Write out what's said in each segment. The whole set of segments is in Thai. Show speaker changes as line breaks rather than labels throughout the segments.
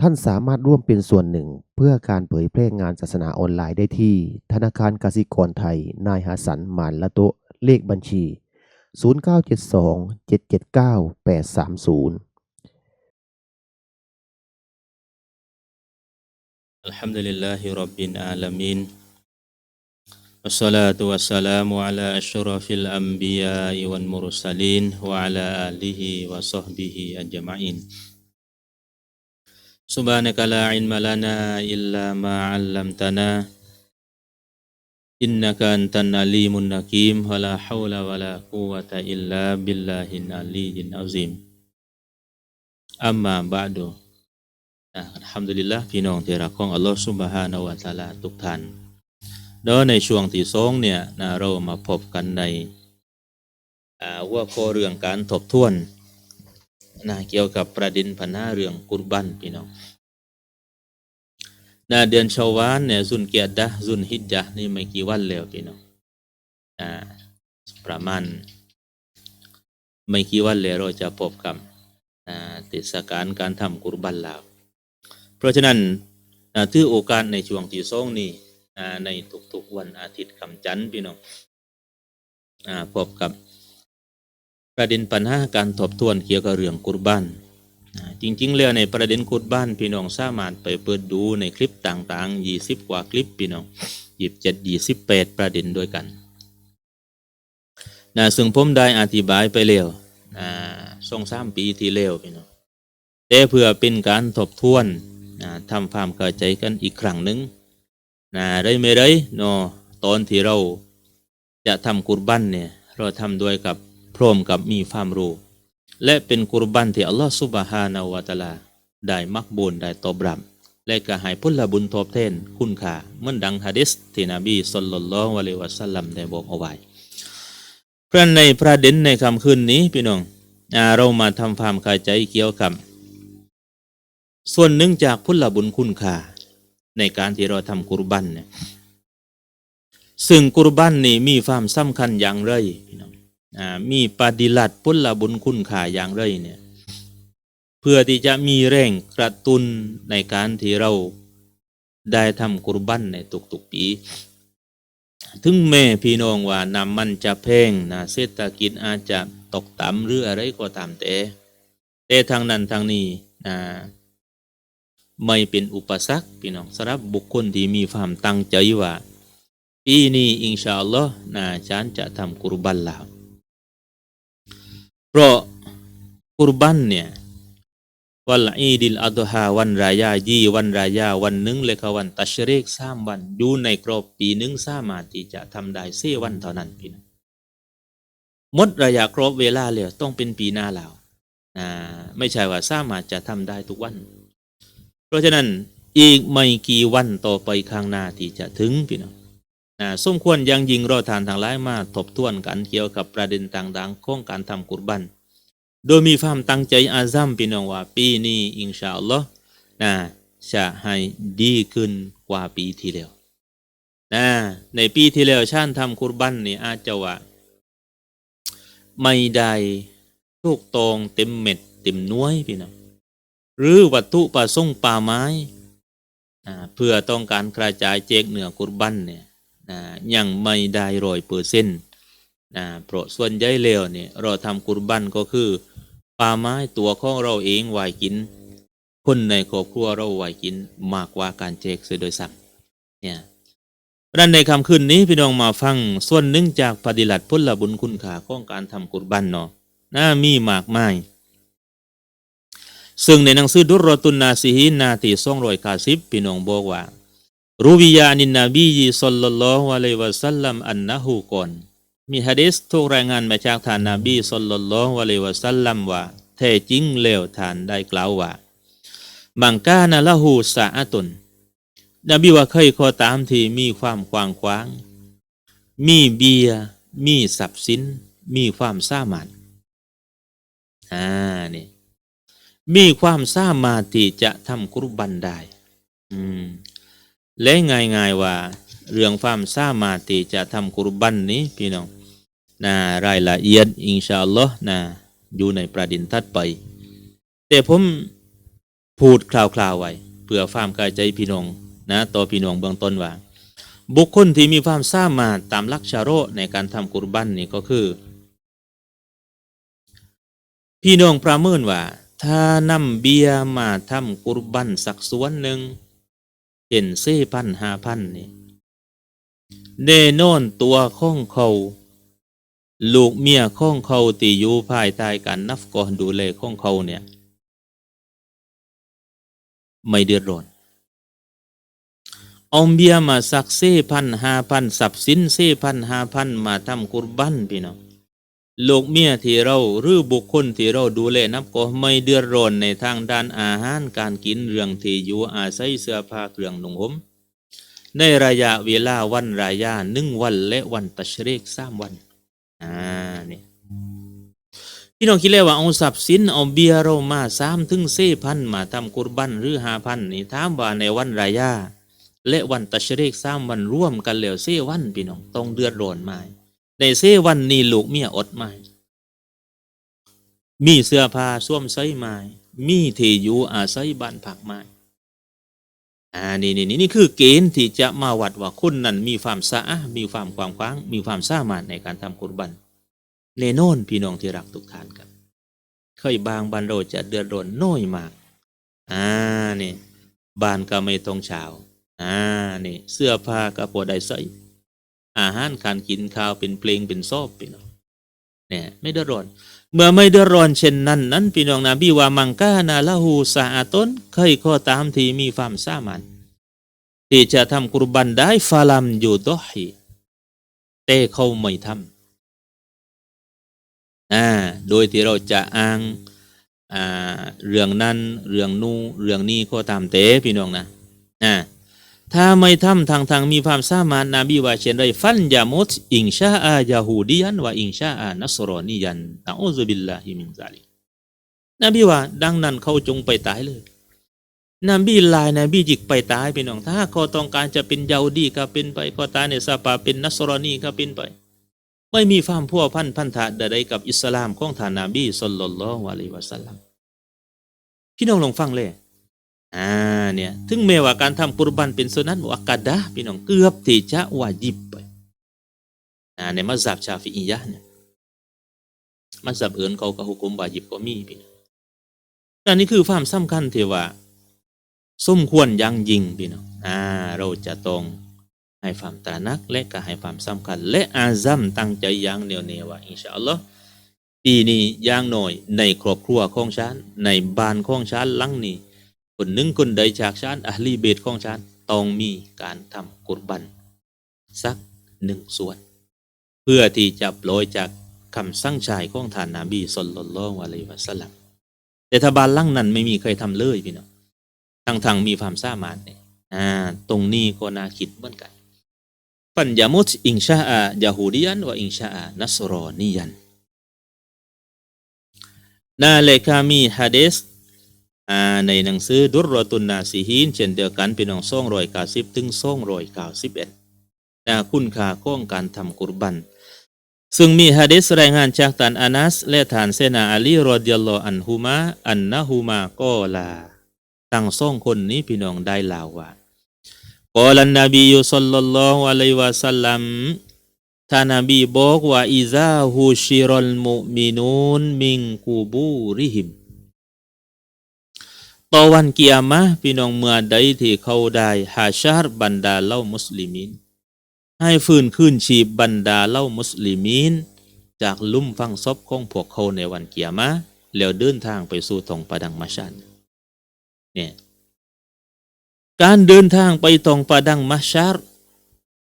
ท่านสามารถร่วมเป็นส่วนหนึ่ง เพื่อการเผยแพร่งานศาสนาออนไลน์ได้ที่ ธนาคารกสิกรไทย นายหาสันหมานละโตะเลขบัญชี 0972 779 830
الحمد لله رب العالمين والصلاة والسلام على أشرف الأنبياء والمرسلين وعلى آله وصحبه أجمعين سبحانك لا علم لنا إلا ما علمتنا إنك أنت العليم الحكيم ولا حول ولا قوة إلا بالله العلي العظيم أما بعد อ่ะอัลฮัมดุลิลละพี่น้องที่รักของอัลลอฮฺซุบฮานะฮูวะตะอาลาทุกท่านเด้อในช่วงที่สองเนี่ยนะเรามาพบกันในอ่าหัว่าข้อเรื่องการทบทวน นะเกี่ยวกับประเด็นปัญหาเรื่องกุรบันพี่น้องนะเดือนชาวานเนี่ยซุนเกียรดะซุนฮิจญะห์นี่ไม่กี่วันแล้วพี่น้องอ่าประมาณไม่กี่วันแล้วเราจะพบกับเทศกาลการทำกุรบันล้วเพราะฉะนั้นอ่าถือโอกาสในช่วงที่สองนี้อ่ในทุกๆวันอาทิตย์คำจันทร์พี่น้องพบกับ ประเด็นปัญหาการทบทวนเกี่ยวกับเรื่องกุรบ้านจริงๆแล้วในประเด็นกุรบ้านพี่น้องสามารถไปเปิดดูในคลิปต่างๆ 20 กว่าคลิปพี่น้องหยิบเจ็ดยี่สิบแปดประเด็นด้วยกันนะซึ่งผมได้อธิบายไปแล้วอ่าสองสามปีที่แล้วพี่น้องแต่เพื่อเป็นการทบทวนนะทำความเข้าใจกันอีกครั้งหนึ่งนะได้ไม่ได้เนาะตอนที่เราจะทำกุรบันเนี่ยเราทำด้วยกับ พร้อมกับมีความรู้ และเป็นกุรบันที่อัลลอฮฺสุบฮานาวะตะอาลา ได้มักบุญได้ตอบรับ และก็ให้พุลบุญทบแทนคุณค่าเหมือนดังฮะดิษที่นบีสุลลัลลอฮุอะลัยฮิวะสัลลัมได้บอกเอาไว้เพราะในประเด็นในคำคืนนี้พี่น้องเรามาทำความเข้าใจเกี่ยวกับส่วนหนึ่งจากพุทธบุญคุณค่าในการที่เราทำกุรบันเนี่ยซึ่งกุรบันนี่มีความสำคัญอย่างไรพี่น้อง มีปฏิลัดพุทธบุญคุณค่าอย่างไรเนี่ยเพื่อที่จะมีแรงกระตุนในการที่เราได้ทำกุรบันในทุกๆปี ถึงแม่พี่น้องว่านำมันจะแพงนะเศรษฐกิจอาจจะตกต่ำหรืออะไรก็ตามแต่แต่ทางนั้นทางนี้นะไม่เป็นอุปสรรคพี่น้องสำหรับบุคคลที่มีความตั้งใจว่าปีนี้อินชาอัลลอฮ์นะฉันจะทำกุรบันแล้ว เพราะกุรบันเนี่ยวันอีดิลอัตฮาวันรายายีวันรายาวันหนึ่งเลยค่ะวันตัชเรกสามวันอยู่ในกรอบปีหนึ่งสามารถที่จะทำได้เสีวันเท่านั้นพี่น้องหมดระยะครบเวลาแล้วต้องเป็นปีหน้าแล้วอ่าไม่ใช่ว่าสามารถจะทำได้ทุกวัน เพราะฉะนั้นอีกไม่กี่วันต่อไปข้างหน้าที่จะถึงพี่น้อง นะสมควรยังยิงรอทานทางหลายมาทบทวนกันเกี่ยวกับประเด็นต่างๆของการทำกุรบัน โดยมีความตั้งใจอาซัมพี่น้องว่าปีนี้อินชาอัลลอฮ์นะจะให้ดีขึ้นกว่าปีที่แล้วนะในปีที่แล้วชาติทำกุรบันนี่อาจจะว่าไม่ได้ถูกตรงเต็มเม็ดเต็มน้วยพี่น้องหรือวัตถุประสงค์ป่าไม้เพื่อต้องการกระจายแจกเหนือกุรบันเนี่ย นะยังไม่ได้ร้อยเปอร์เซ็นต์นะเพราะส่วนใหญ่แล้วเนี่ยเราทำกุรบันก็คือป่าไม้ตัวของเราเองไหวกิน คนในครอบครัวเราไหวกินมากกว่าการแจกเสียโดยซ้ำเนี่ยเพราะนั้นในคำคืนนี้พี่น้องมาฟังส่วนหนึ่งจากปฏิลัติพุทธบุญคุณค่าของการทำกุรบันเนาะน่ามีมากมายซึ่งในหนังสือดุรรตุนนาซีฮินนาที่สองรอยกาสิบพี่น้องบอกว่า รูบิยานินนบีสัลลัลลอฮุอะลัยฮิวะสัลลัมอันนะฮูก่อนมีฮะดิษถูกรายงานมาจากท่านนบีสัลลัลลอฮุอะลัยฮิวะสัลลัมว่าแท้จริงแล้วท่านได้กล่าวว่าบังกานะละหูสาอตุนนบีว่าเคยขอตามที่มีความขวางขวาง มีเบียมีทรัพสินมีความสามารถอ่านี่มีความสามารถที่จะทำกุรบันได้ อืม และง่ายๆว่า เรื่องความสามารถที่จะทำกุรบันนี้พี่น้องนะรายละเอียดอินชาอัลลอฮ์นะอยู่ในประเด็นทัดไป แต่ผมพูดคร่าวๆไว้เพื่อความกายใจพี่น้องนะต่อพี่น้องเบื้องต้นว่า บุคคลที่มีความสามารถตามลักชาโรในการทำกุรบันนี่ก็คือ พี่น้องประเมินว่า ถ้านำเบียร์มาทำกุรบันสักส่วนหนึ่ง เห็นเซ่พันห้าพันนี่แน่นอนตัวข้องเขาลูกเมียข้องเขาตีอยู่ภายใต้การนับกอนดูแลข้องเขาเนี่ย ไม่เดือดร้อนเอาเบียมาสักเซ่พันห้าพันสับสินเซ่พันห้าพันมาทำกุรบันพี่น้อง ลูกเมียที่เราหรือบุคคลที่เราดูแลนับก็ไม่เดือดร้อนในทางด้านอาหารการกินเรื่องที่อยู่อาศัยเสื้อผ้าเครื่องนุ่งห่มในระยะเวลาวันรายาหนึ่งวันและวันตัชเรกสามวันอ่าเนี่ยพี่น้องคิดเลยว่าเอาทรัพย์สินเอาเบียร์เรามาสามถึงเซ่พันมาทำกุรบันหรือห้าพันนี่ถามว่าในวันรายาและวันตัชเรกสามวันร่วมกันแล้วเซ่วันพี่น้องต้องเดือดร้อนไหม ในเซวันนี้ลูกเมียอดไหมมีเสื้อผ้าสวมใส่ไหมมีที่อยู่อาศัยบ้านพักไหมอ่านี่นี่นี่นี่คือเกณฑ์ที่จะมาวัดว่าคนนั้นมีความสะอาดมีความความกว้าง มีความสามารถในการทำกุรบันแน่นอนพี่น้องที่รักทุกท่านครับเคยบางบันโรจะเดือดร้อนน้อยมาก อ่านี่บ้านก็ไม่ต้องเช้าอ่านี่เสื้อผ้าก็พอได้ใส่ อาหารการกินข้าวเป็นเพลงเป็นซอบพี่น้องเนี่ยไม่เดือดร้อน เมื่อไม่เดือดร้อนเช่นนั้นนั้นพี่น้องนะบีว่ามังกานาละหูสาอาตนใครก็ตามที่มีความสามารถที่จะทำกุรบันได้ฟาลัมอยู่ดอฮีแต่เขาไม่ทำอ่าโดยที่เราจะอ้างอ่าเรื่องนั้นเรื่องนู้เรื่องนี้ก็ตามเตพี่น้องนะอ่า ถ้าไม่ทำทางทางมีความสามารถนบีว่าเช่นไรฟันยามุตอิงชาอายาฮูดียันว่าอิงชาอานัสรอนียันนะอูซุบิลลาฮิมินซาลินบีว่าดังนั้นเขาจงไปตายเลยนบีลายนบีจิกไปตายพี่น้องถ้าเขาต้องการจะเป็นเยาวดีก็เป็นไปก็ตายในสปาเป็นนัสรอนีก็เป็นไป ไม่มีความพัวพันพันธะใดๆกับอิสลามของท่านนบีสุลลัลลอฮุอะลัยฮิวะสัลลัมพี่น้องลองฟังเลย อ่าเนี่ยถึงแม้ว่าการทำกุรบันเป็นสุนัตมุอักกะดะพี่น้องเกือบที่จะวาจิบไปอ่าในมัสยิดชาฟิอียะเนี่ยมัสยิดอื่นเขาก็หุกุมวาจิบก็มีพี่น้องอันนี้คือความสำคัญที่ว่าสมควรยังยิงพี่น้องอ่าเราจะต้องให้ความตระหนักและก็ให้ความสำคัญ และอาซัมตั้งใจอย่างเนียวแน่ว่าอินชาอัลลอฮ์ปีนี้อย่างหน่อยในครอบครัวของฉันในบ้านของฉันหลังนี้ คนหนึ่งคนใดจากชาติอัลลีเบตของชาติต้องมีการทำกุรบัน สักหนึ่งส่วน เพื่อที่จะโปรยจากคำสั่งชายของท่านนาบีสุลลลลอฮุอะลัยวะสลัมแต่ถ้าบานหลังนั้นไม่มีใครทำเลยพี่น้องทางทางมีความสามารถเนี่ยอ่าตรงนี้ก็น่าคิดเหมือนกัน ปัญญามุตอิงชาอายาฮูดียันว่าอิงชาอานัสรอนียันนาเลคามีฮะดีษ อ่าในหนังสือดุรรตุนนาซีฮีนเช่นเดียวกันเป็นองซ่องรอยเก้าสิบถึงซ่องรอยเก้าสิบเอ็ดนะคุณค่าของการทำกุรบัน ซึ่งมีฮะดิษรายงานจากท่านอานัส และท่านเซนาอาลีรอดิยัลลออันฮุมาอันนะฮุมาก็ลาตั้งซ่องคนนี้พี่น้องได้ลาวว่ากอลันนบียุสัลลัลลอฮุอะลัยฮิวะสัลลัมท่านนบีบอกว่าอิซาฮูชิรัลมุมินูนมิงกูบูริฮิม ต่อวันกิยามะพี่น้องเมื่อใดที่เขาได้หาชาร์บรรดาเล่ามุสลิมิน ให้ฟื้นขึ้นชีพบรรดาเล่ามุสลิมิน จากลุ่มฟังศพของพวกเขาในวันกิยามะแล้วเดินทางไปสู่ตรงประดังมาชันเนี่ยการเดินทางไปตรงประดังมาชาร์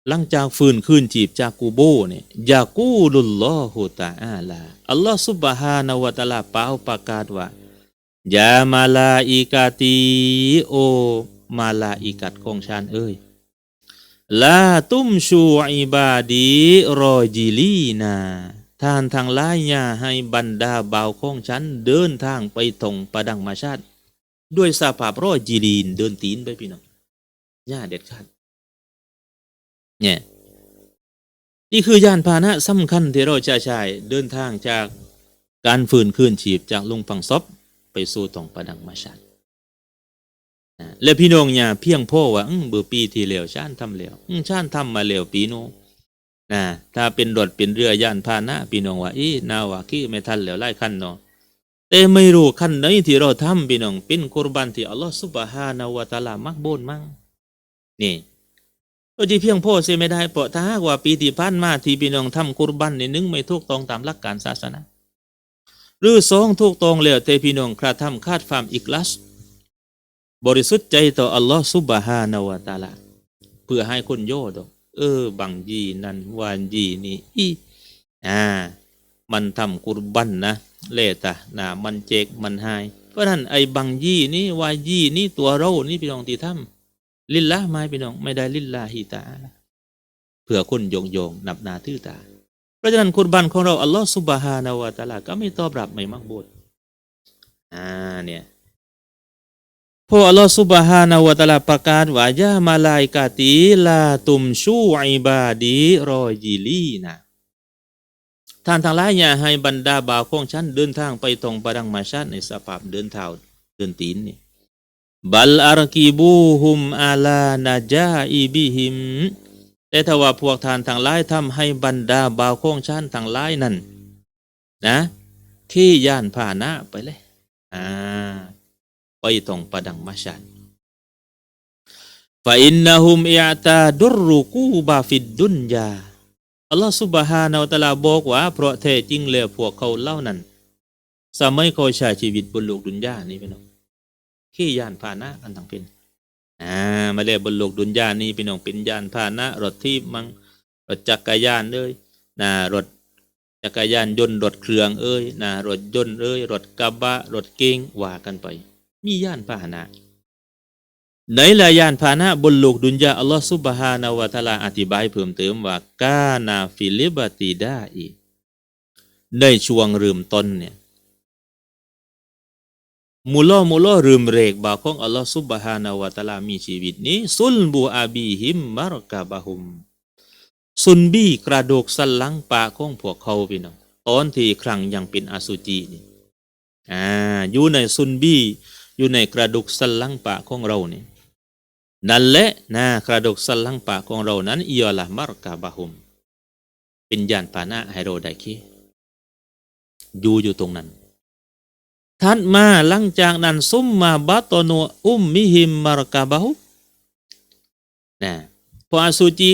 หลังจากฟื้นขึ้นจีบจากกูโบเนี่ยยากูลุลลอฮุตาอาลาอัลลอฮฺซุบฮานาวะตะลาเป่าประกาศว่า ยามาลาอิกาตีโอ มาลาอิกัดของฉันเอ้ยลาตุ้มชูอิบาดีรอจิลีนาท่านทางลายยาให้บรรดาบ่าวของฉันเดินทางไปตรงประดังมาชาติ ด้วยสภาพรอจิลีนเดินตีนไปพี่น้องย่าเด็ดขาดเนี่ยนี่คือยานพาหนะสำคัญที่เราจะใช้เดินทางจากการฟื้นคืนชีพจากลุงฟังซบ ไปสู่ตรงประดังมาชันนะและพี่น้องอย่าเพียงพ่อว่าอืมเบื่อปีที่แล้วชานทำแล้วอืมชานทำมาแล้วปีโน้นะถ้าเป็นรถเป็นเรือย่านพาหนะพี่น้องว่าอีนาวากี้ไม่ทันแล้วไล่คันเนาะแต่ไม่รู้คันไหนที่เราทำพี่น้องเป็นกุรบันที่อัลลอฮฺสุบฮานาวะตะอาลามักโบนมั่งนี่ก็จะเพียงพ่อเสียไม่ได้เพราะถ้าหากว่าปีที่ผ่านมาที่พี่น้องทำกุรบันในนึงไม่ถูกต้องตามหลักการศาสนา รือสองถูกตองแล้วแต่พี่น้องกระทำคาดความอิกลัส บริสุทธิ์ใจต่ออัลลอฮฺซุบฮานาวะตาลาเพื่อให้คนโยดอก เออบางยีนั่นวานยีนี่อีอ่า มันทำกุรบันนะเลตะนะมันเจกมันหาย เพราะนั้นไอ้บางยีนี่วายีนี่ตัวเรานี่พี่น้องที่ทำลิลละไม่พี่น้องไม่ได้ลิลลาฮิตาเพื่อคนโยงโยงนับนาทื่อตา เพราะฉะนั้นกุรบันของเราอัลลอฮฺซุบฮานาวะตะอาลาก็ไม่ตอบรับไม่มักบูดอ่าเนี่ยพออัลลอฮฺซุบฮานาวะตะอาลาประกาศว่ายามาลายกาตีลาตุมชูอิบาดีรอยิลีนะท่านทั้งหลายอย่าให้บรรดาบ่าวของฉันเดินทางไปตรงประดังมาชาติในสภาพเดินเท้าเดินตีนนี่บัลอารกีบูฮุมอาลานาจาอีบิหิม แต่ถ้าว่าพวกทานทั้งหลายทำให้บรรดาบ่าวของฉันทั้งหลายนั้นนะขี่ย่านผ่าหนะไปเลยอ่าไปตรงประดังมาชันฟาอินนะฮุมอิอาตาดุรรุกูบาฟิดดุนยาอัลลอฮฺสุบฮานาอัลตลาบอกว่าเพราะแท้จริงแล้วพวกเขาเล่านั้นสมัยเขาใช้ชีวิตบนโลกดุนยานี่พี่น้องขี่ย่านผ่าหนะกันทั้งเป็น อ่ามาเรียกบนโลกดุนยานี่พี่น้องเป็นยานพาหนะรถที่มังรถจักรยานเอ้ยนะรถจักรยานยนต์รถเครื่องเอ้ยนะรถยนต์เอ้ยรถกระบะรถเก๋งว่ากันไป มียานพาหนะไหนละยานพาหนะบนโลกดุนยาอัลลอฮฺซุบฮานาวะตาลาอธิบายเพิ่มเติมว่ากานาฟิลิบติดาอีในช่วงเริ่มต้นเนี่ย มุลอมุลอลืมเรกบาของอัลลอฮฺซุบฮานาวะตะอาลามีชีวิตนี้ ซุลบูอาบีหิมมารกาบะฮุม ซุนบีกระดูกสันลังปากของพวกเขาพี่น้องตอนที่ครั้งยังเป็นอสุจีนี่อ่าอยู่ในซุนบีอยู่ในกระดูกสันลังปากของเรานี่นั่นแหละนะกระดูกสันลังปากของเรานั้นอียอละมารกาบะฮุม เป็นยานพานะให้เรไดคีอยู่อยู่ตรงนั้น ถัดมาหลังจากนั้นซุมมาบัตโนอุมมิหิมมารกาบะฮุนะพออสุจิ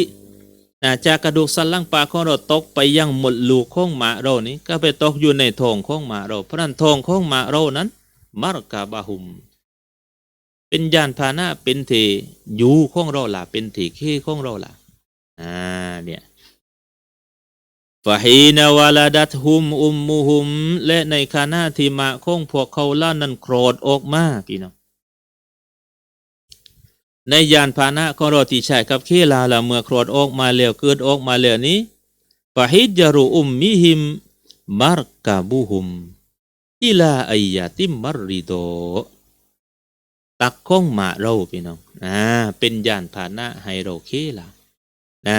นะจากกระดูกสันหลังปากของเราตกไปยังหมดลูกของหมาเรานี้ก็ไปตกอยู่ในท้องของหมาเราเพราะนั้นท้องของหมาเรานั้นมารกาบะฮุม เป็นยานพาหนะเป็นเทอยู่ของเราล่ะเป็นเทเคของเราล่ะอ่าเนี่ย ฟาฮีนาวาลาดัตฮุมอุมมูฮุม และในขณะที่มาของพวกเขาล่านั้นโกรธออกมาพี่น้องในยานพาหนะของเราที่ใช้กับเคลาละเมื่อโกรธออกมาแล้วเกิดออกมาแล้วนี้ฟาฮิจารุอุมมิหิมมารกาบุฮุมอิลาอายาติมมารริโดตักของมาเราพี่น้องอ่าเป็นยานพาหนะให้เราเคลานะ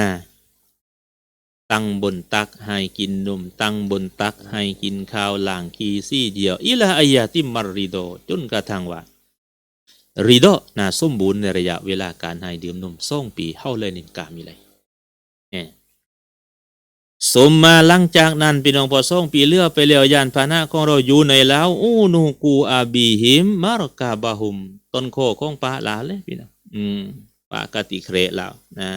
ตั้งบนตักให้กินนมตั้งบนตักให้กินข้าวหลางกีซี่เดียวอิลาอายาติมารริโดจนกระทั่งว่าริโดน่าสมบูรณ์ในระยะเวลาการให้ดื่มนมสองปีเฮาเลยนินกามีเลยเนี่ยสมมาหลังจากนั้นพี่น้องพอสองปีเลือไปแล้วยานพาหนะของเราอยู่ในแล้วอูนูกูอาบีหิมมารกาบาหุมต้นโคของปลาหลาเลยพี่น้องอืม ปะกติเคระแล้วนะ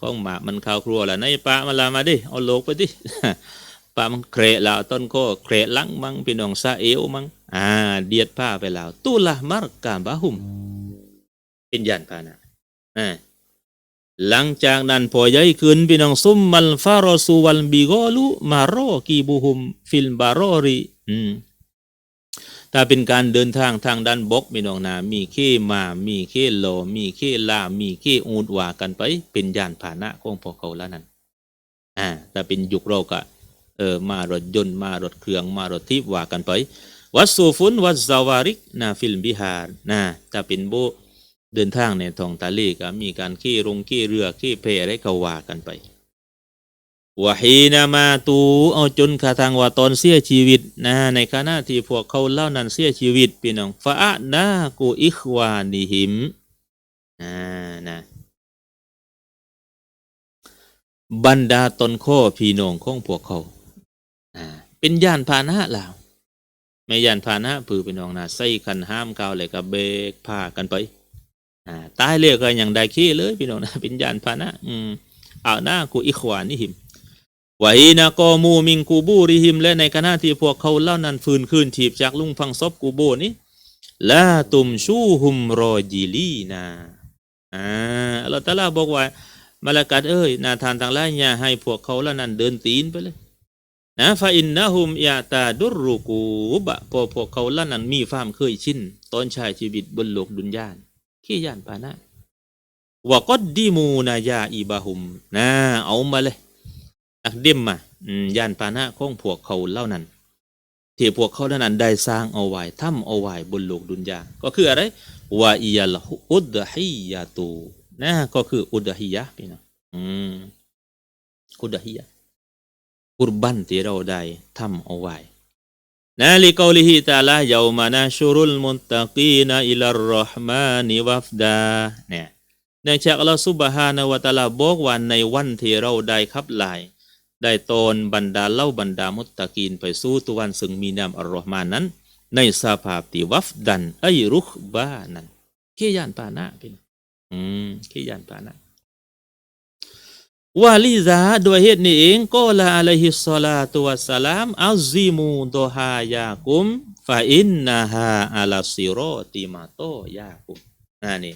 ข้องหมามันเข้าครัวแล้วในปะมาลามาดิเอาโลกไปดิปะมันเคระแล้วต้นก็เคระลังมังพี่น้องซาเอวมังอ่าเดียดผ้าไปแล้วตุละมารกาบาหุม เป็นยันพานะอ่าหลังจากนั้นพอใหญ่ขึ้นพี่น้องซุมมัลฟารอซูวัลบิกลุมารอกีบุหุม ฟิลบารอรีอืม ถ้าเป็นการเดินทางทางด้านบกมีน้องนามีเข้มามีเข้โลมีเข้ลามีเข้อูดว่ากันไป เป็นยานพาหนะของพวกเขาแล้วนั้นอ่าถ้าเป็นยุคเราก็เออมารถยนต์มารถเครื่องมารถทิพว่ากันไป วัดสูฟุนวัดซาวาริกนาฟิลบิฮาร์นะถ้าเป็นโบเดินทางในท้องทะเลก็มีการขี่ลงขี่เรือขี่เพอะไรก็ว่ากันไป วะฮีนามาตูเอาจนกระทั่งว่าตอนเสียชีวิตนะในขณะที่พวกเขาเล่านั้นเสียชีวิตพี่น้องฟาอะนากูอิควานิหิมอ่านะบรรดาตนข้อพี่น้องของพวกเขาอ่าเป็นยานพาหนะลาวไม่ยานพาหนะปือพี่น้องนะใส่คันห้ามเกาวเลยก็เบรกพากันไปอ่าตายเลยก็ยังได้ขี้เลยพี่น้องนะเป็นยานพาหนะอืมเอาหน้ากูอิควานิหิม ไวนะกอมูมิงกูบูริหิม และในขณะที่พวกเขาเล่านั้นฟื้นคืนถีบจากลุงฟังซบกูโบนี้ละตุมชูหุมรอจิลีนาอ่าอัลอตะอาลาบอกว่ามาลากัดเอ้ยนาทานทางหลายาให้พวกเขาเล่านั้นเดินตีนไปเลยนะฟาอินนะฮุมยาตาดุรุกูบะพอพวกเขาเล่านั้นมีความเคยชินตอนใช้ชีวิตบนโลกดุนยานขี้ยานปานะวะกอดดีมูนายาอีบาหุมนะเอามาเลย อักเดมมาอืมยานปานะของพวกเขาเล่านั้นที่พวกเขาเท่านั้นได้สร้างเอาไว้ทำเอาไว้บนโลกดุนยาก็คืออะไรวาอียลอุดฮิยาตูนะก็คืออุดฮิยะพี่น้องอืมอุดฮิยะกุรบันที่เราได้ทำเอาไว้นะลิกอลิฮิตาลาเยามานาชุรุลมุนตะกีนอิลารรห์มานิวัฟดาเนี่ยเนื่องจากอัลลอฮฺซุบฮานาวะตะอาลาบอกว่าในวันที่เราได้ขับไล่ ได้ตนบรรดาเล่าบรรดามุตตะกีนไปสู้ตัววันซึ่งมีนามอัลลอฮ์มานั้น ในสภาพที่วัฟดันไอรุขบ้านั้นขี้ยานปานะพี่น้องอืมขี้ยานปานะวาลิซาด้วยเหตุนี้เองก็ละอะลัยฮิสซอลาตุวสลามอัลซิมูดฮายากุมฟาอินนาฮาอัลซิโรติมาโตยากุมนั่นนี่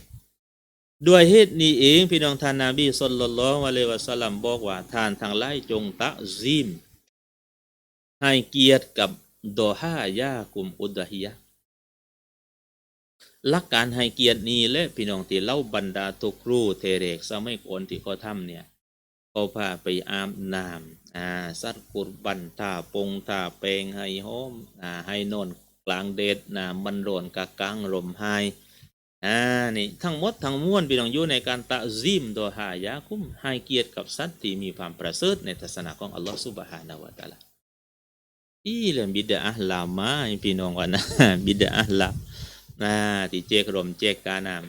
ด้วยเหตุนี้เองพี่น้องท่านนาบีสุลลัลลอฮุอะลัยฮิวะสลัมบอกว่าท่านทั้งหลายจงตะซีมให้เกียรติกับดอฮายากุมอุดะฮิยะหลักการให้เกียรตินี้และพี่น้องที่เล่าบรรดาตุครูเทเรกสมัยก่อนที่เขาทำเนี่ยเขาพาไปอาบน้ำอ่าสัตว์กุรบันท่าปงท่าเปงให้หอมอ่าให้นอนกลางเดดน้ำมันร้อนกะกลางลมหาย อ่านี่ทั้งหมดทั้งมวลพี่น้องอยู่ในการตะซิมโดยหายาคุ้มให้เกียรติกับสัตว์ที่มีความประเสริฐในทัศนะของอัลลอฮฺสุบฮานาวะตะอาลาอีเรื่องบิดาอัลลามาพี่น้องว่านะบิดาอัลลานะที่เจกรมเจกกานาม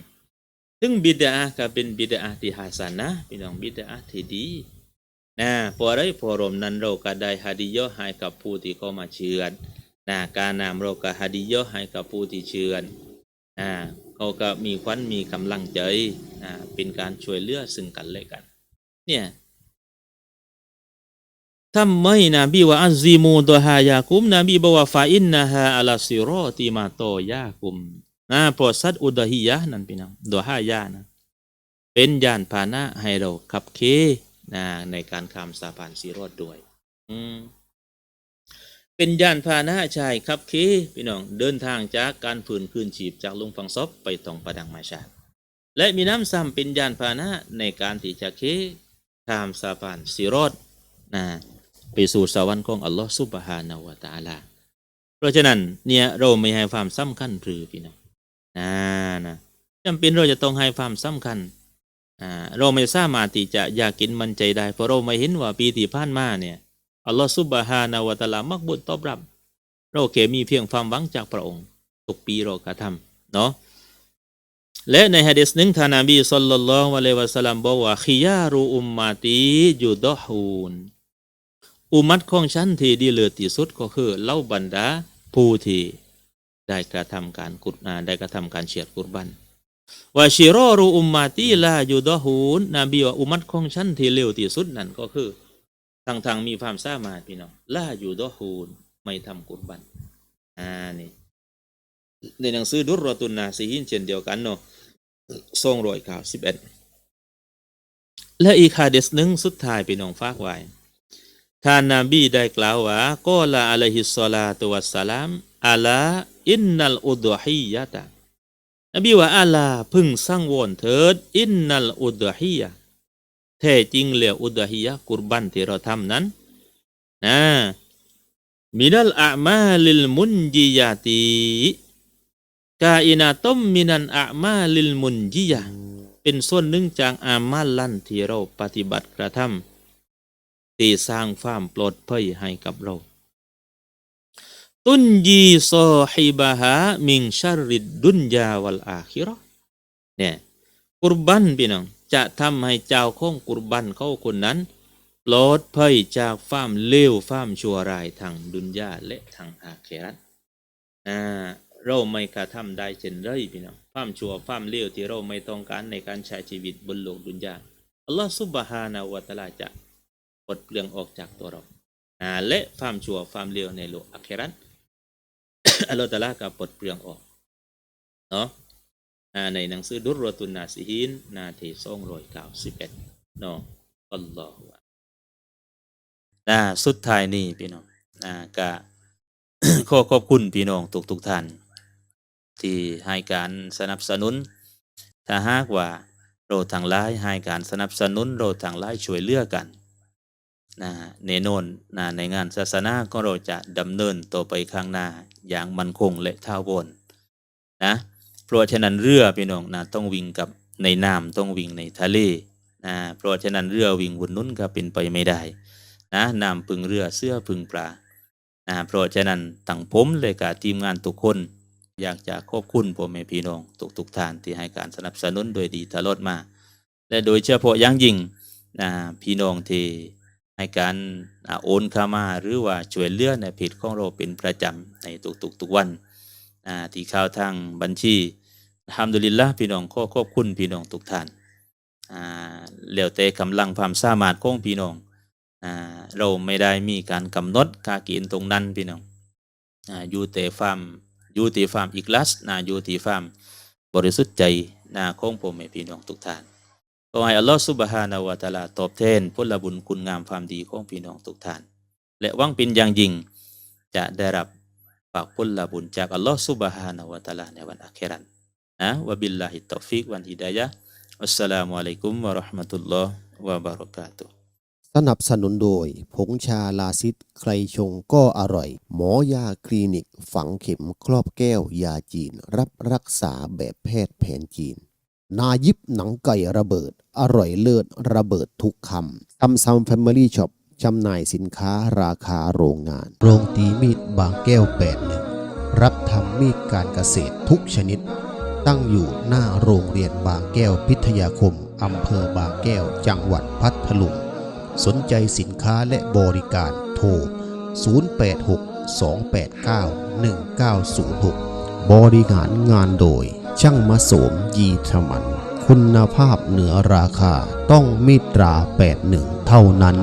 ซึ่งบิดาก็เป็นบิดาที่ฮาสนะพี่น้องบิดาที่ดีนะพอไรพอรมนั้นเราก็ได้ฮัดียะให้กับผู้ที่เข้ามาเชื่อนะการนามเราก็ฮัดียะให้กับผู้ที่เชื่ออ่า เขาก็มีควันมีกำลังใจอ่าเป็นการช่วยเหลือซึ่งกันและกัน เนี่ยทำไมนบีว่าอัลซิมูตัวฮายากุมนบีบอกว่าฟาอินนะฮาอัลซิรอติมาโตยากุมนะพราะสัตอุดฮิยะนั่นพี่น้องตัวฮายานะเป็นยานพาหนะให้เราขับเคนะในการข้ามสะพานซีรอดด้วย อืม เป็นยานพาหนะชายขับเคพี่น้องเดินทางจากการฝืนคืนชีพจากลงฟังซอบไปตองประดังมาชาติและมีน้ำซ้ำเป็นยานพาหนะในการที่จะเคข้ามสะพานสิรอดนะไปสู่สวรรค์ของอัลลอฮ์ซุบฮานาวะตะอาลา เพราะฉะนั้นเนี่ยเราไม่ให้ความสำคัญหรือพี่น้องนะนะจำเป็นเราจะต้องให้ความสำคัญอ่าเราไม่สามารถที่จะอยากกินมันใจได้เพราะเราไม่เห็นว่าปีที่ผ่านมาเนี่ย อัลลอฮฺซุบฮานาวะตะลามักบุญตอบรับ เราเกมีเพียงความหวังจากพระองค์ทุกปีเรากระทำเนาะและในฮะดิษหนึ่งท่านนบีสุลลัลลอฮุอะลัยวะสัลลัมบอกว่าขิยารูอุมมาตียูดอฮูนอุมัตของฉันที่ดีเลิศที่สุดก็คือเล่าบรรดาผู้ที่ได้กระทำการกุดนาได้กระทำการเฉียดกุรบันว่าชิรอรูอุมมาตีลายูดอฮูนนบีว่าอุมัตของฉันที่เลวที่สุดนั่นก็คือ ทางทางมีความสามารถพี่น้องล่าอยู่ดอฮูนไม่ทำกุรบันอ่านี่ในหนังสือดุรรตุนนาซีหินเช่นเดียวกันเนาะทรงรอยข่าวสิบเอ็ดและอีกฮะดิษหนึ่งสุดท้ายพี่น้องฝากไว้ท่านนาบีได้กล่าวว่าก็ละอะลัยฮิสซาลาตุวัสสลามอัลาอินนัลอุดฮิยะตะนบีว่าอัลาพึงสร้างวอนเถิดอินนัลอุดฮิยะ แท้จริงแล้วอุดฮิยะกุรบันที่เราทำนั้นนะมินัลอามาลิลมุนจิยาติกาอินาต้มมินันอามาลิลมุนจิยาเป็นส่วนหนึ่งจากอามาลันที่เราปฏิบัติกระทำที่สร้างความปลอดภัยให้กับเรา ตุนยีซอฮิบะฮามิงชาริดดุนยาวัลอาคิราะห์เนี่ยกุรบันพี่น้อง จะทำให้เจ้าของกุรบันเขาคนนั้นปลอดภัยจากความเลวความชั่วร้ายทางดุนยาและทางอาเคราะห์อ่าเราไม่กระทำได้เช่นไรพี่น้องความชั่วความเลวที่เราไม่ต้องการในการใช้ชีวิตบนโลกดุนยาอัลลอฮฺซุบฮานะฮูวะตะอาลาจะปลดเปลืองออกจากตัวเราอ่าและความชั่วความเลวในโลกอาเคราะห์อัลลอฮฺตะอาลาก็ปลดเปลืองออกเนาะ ในหนังสือดุรรตุนนาซิฮินนาทีสองร้อยเก้าสิบเอ็ดเนาะอัลลอฮฺวะอ่าสุดท้ายนี่พี่น้องอ่าก็ขอขอบคุณพี่น้องทุกทุกท่าน ที่ให้การสนับสนุน ถ้าหากว่าเราทางหลายให้การสนับสนุนเราทางหลายช่วยเหลือกันนะแน่นอนนะในงานศาสนาก็เราจะดำเนินต่อไปข้างหน้าอย่างมั่นคงและท้าวรนะ เพราะฉะนั้นเรือพี่น้องนะต้องวิ่งกับในน้ำต้องวิ่งในทะเลนะเพราะฉะนั้นเรือวิ่งบนนุ้นก็เป็นไปไม่ได้นะน้ำพึ่งเรือเสื้อพึ่งปลานะเพราะฉะนั้นตั้งผมเลยกับทีมงานทุกคน อยากจะขอบคุณพ่อแม่พี่น้องทุกทุกท่านที่ให้การสนับสนุนโดยดีตลอดมา และโดยเฉพาะอย่างยิ่งนะพี่น้องที่ให้การโอนเข้ามาหรือว่าช่วยเหลือในเพจของเราเป็นประจำในทุกๆทุกวันอ่าที่เข้าทางบัญชี ฮัมดุลิลละพี่น้องขอขอบคุณพี่น้องทุกท่านอ่าแล้วแต่กำลังความสามารถของพี่น้องอ่าเราไม่ได้มีการกำหนดค่ากินตรงนั้นพี่น้องอ่าอยู่แต่ความอยู่ที่ความอีกลัสนะอยู่ที่ความบริสุทธิ์ใจนะของผมแม่พี่น้องทุกท่านขอให้อัลลอฮฺสุบฮานาวะตาลาตอบแทนผลบุญคุณงามความดีของพี่น้องทุกท่าน และวังเป็นอย่างยิ่งจะได้รับฝากผลบุญจากอัลลอฮฺสุบฮานาวะตาลาในวันอาคิรัน นะวะบิลลาฮิตตอฟิกวันฮิดายะฮ์อัสสลามุอะลัยกุมวะเราะห์มะตุลลอฮ์วะบะเราะกาตุฮ์
สนับสนุนโดย ผงชาลาซิดใครชงก็อร่อย หมอยาคลินิก ฝังเข็มครอบแก้วยาจีน รับรักษาแบบแพทย์แผนจีน นายิบหนังไก่ระเบิด อร่อยเลิศระเบิดทุกคำซัมซัมแฟมิลี่ช็อปจำหน่ายสินค้าราคาโรงงาน โรงตีมีดบางแก้ว81รับทำมีดการเกษตรทุกชนิด ตั้งอยู่หน้าโรงเรียนบางแก้วพิทยาคม อำเภอบางแก้ว จังหวัดพัทลุง สนใจสินค้าและบริการโทร 0862891906 บริหารงานโดย ช่างมาโสมยีธมัน คุณภาพเหนือราคาต้องมิตรา 81 เท่านั้น